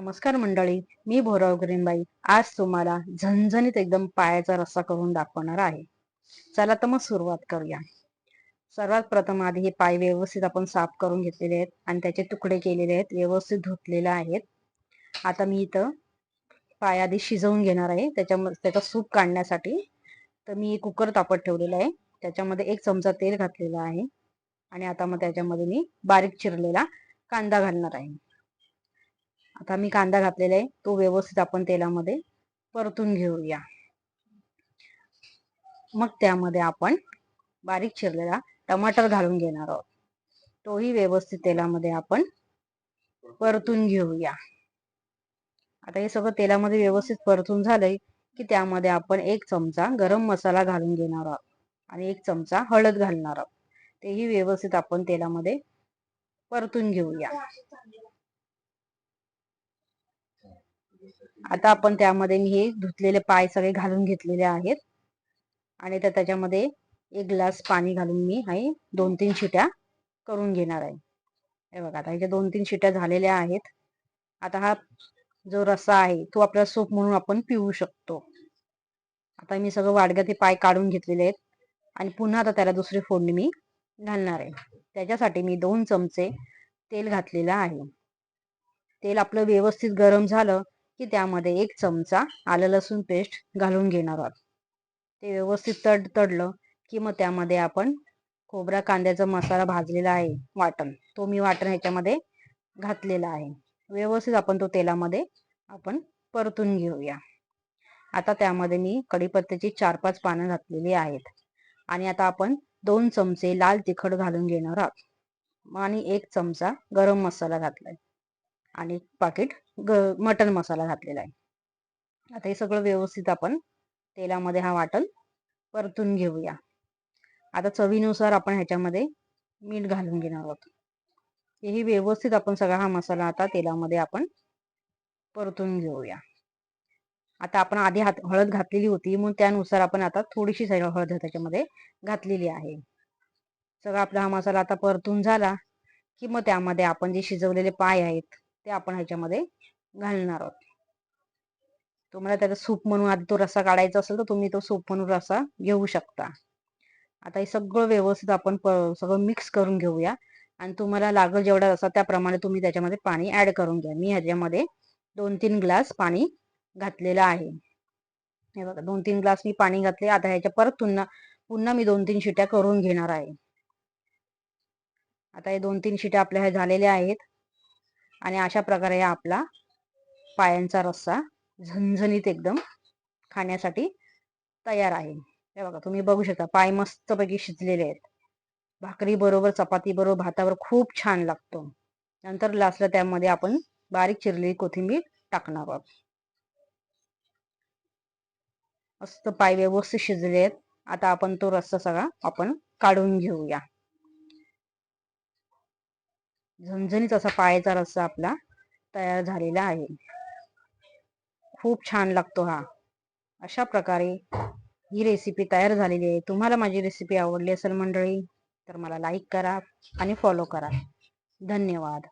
नमस्कार मंडळी मी भोराव ग्रीनबाई आज तुम्हाला झणझणीत एकदम पायाचा रस्सा करून दाखवणार आहे. चला तर मग सुरुवात करूया. सर्वात प्रथम आधी हे पाय व्यवस्थित आपण साफ करून घेतलेले आहेत आणि त्याचे तुकडे केलेले आहेत व्यवस्थित धुतलेले आहेत. आता मी इथं पाय आधी शिजवून घेणार आहे. त्याच्यामध्ये त्याचा सूप काढण्यासाठी तर मी कुकर तापत ठेवलेला आहे. त्याच्यामध्ये एक चमचा तेल घातलेला आहे. आणि आता मग त्याच्यामध्ये मी बारीक चिरलेला कांदा घालणार आहे. आता मी कांदा घातलेला आहे. तो व्यवस्थित आपण तेलामध्ये परतून घेऊया. मग त्यामध्ये आपण बारीक चिरलेला टमाटर घालून घेणार आहोत. तोही व्यवस्थित तेलामध्ये आपण परतून घेऊया. आता हे सगळं तेलामध्ये व्यवस्थित परतून झालंय की त्यामध्ये आपण एक चमचा गरम मसाला घालून घेणार आहोत आणि एक चमचा हळद घालणार आहोत. तेही व्यवस्थित आपण तेलामध्ये परतून घेऊया. आता आपण त्यामध्ये मी हे धुतलेले पाय सगळे घालून घेतलेले आहेत. आणि त्या त्याच्यामध्ये एक ग्लास पाणी घालून मी हे दोन तीन शिट्या करून घेणार आहे. हे बघा आता ह्याच्या दोन तीन शिट्या झालेल्या आहेत. आता हा जो रसा आहे तो आपला सूप म्हणून आपण पिऊ शकतो. आता मी सगळं वाडग्यात पाय काढून घेतलेले आहेत. आणि पुन्हा आता त्याला दुसरी फोडणी मी घालणार आहे. त्याच्यासाठी मी दोन चमचे तेल घातलेलं आहे. तेल आपलं व्यवस्थित गरम झालं की त्यामध्ये एक चमचा आलं लसूण पेस्ट घालून घेणार आहोत. ते व्यवस्थित तड तडलं की मग त्यामध्ये आपण खोबरा कांद्याचा मसाला भाजलेला आहे वाटण. तो मी वाटण ह्याच्यामध्ये घातलेला आहे. व्यवस्थित आपण तो तेलामध्ये आपण परतून घेऊया. आता त्यामध्ये मी कढीपत्त्याची चार पाच पानं घातलेली आहेत. आणि आता आपण दोन चमचे लाल तिखट घालून घेणार आहोत. आणि एक चमचा गरम मसाला घातलाय. आणि पाकिट ग मटन मसाला घातलेला आहे. आता हे सगळं व्यवस्थित आपण तेलामध्ये हा वाटण परतून घेऊया. आता चवीनुसार आपण ह्याच्यामध्ये मीठ घालून घेणार आहोत. हेही व्यवस्थित आपण सगळा हा मसाला आता तेलामध्ये आपण परतून घेऊया. आता आपण आधी हात हळद घातलेली होती म्हणून त्यानुसार आपण आता थोडीशी हळद त्याच्यामध्ये घातलेली आहे. सगळा आपला हा मसाला आता परतून झाला की मग त्यामध्ये आपण जे शिजवलेले पाय आहेत ते आपण ह्याच्यामध्ये घालणार आहोत. तुम्हाला त्याचा सूप म्हणून आधी तो रसा काढायचा असेल तर तुम्ही तो सूप म्हणून रसा घेऊ शकता. आता हे सगळं व्यवस्थित आपण सगळं मिक्स करून घेऊया. आणि तुम्हाला लागल जेवढा रसा त्याप्रमाणे तुम्ही त्याच्यामध्ये पाणी ऍड करून घ्या. मी ह्याच्यामध्ये दोन तीन ग्लास पाणी घातलेलं आहे. हे बघा दोन तीन ग्लास मी पाणी घातले. आता ह्याच्या परत पुन्हा पुन्हा मी दोन तीन शिट्या करून घेणार आहे. आता हे दोन तीन शिट्या आपल्या ह्या झालेल्या आहेत. आणि अशा प्रकारे आपला पायांचा रस्सा झणझणीत एकदम खाण्यासाठी तयार आहे. हे बघा तुम्ही बघू शकता पाय मस्तपैकी शिजलेले आहेत. भाकरी बरोबर चपाती बरोबर भातावर खूप छान लागतो. नंतर लास्टला त्यामध्ये आपण बारीक चिरलेली कोथिंबीर टाकणार आहोत. मस्त पाय व्यवस्थित शिजले आहेत. आता आपण तो रस्सा सगळा आपण काढून घेऊया. झणझणीत असा पायाचा रस्सा आपला तयार झालेला आहे. खूप छान लागतो हा. अशा प्रकारे ही रेसिपी तयार झालेली आहे. तुम्हाला माझी रेसिपी आवडली असेल मंडळी तर मला लाईक करा आणि फॉलो करा. धन्यवाद.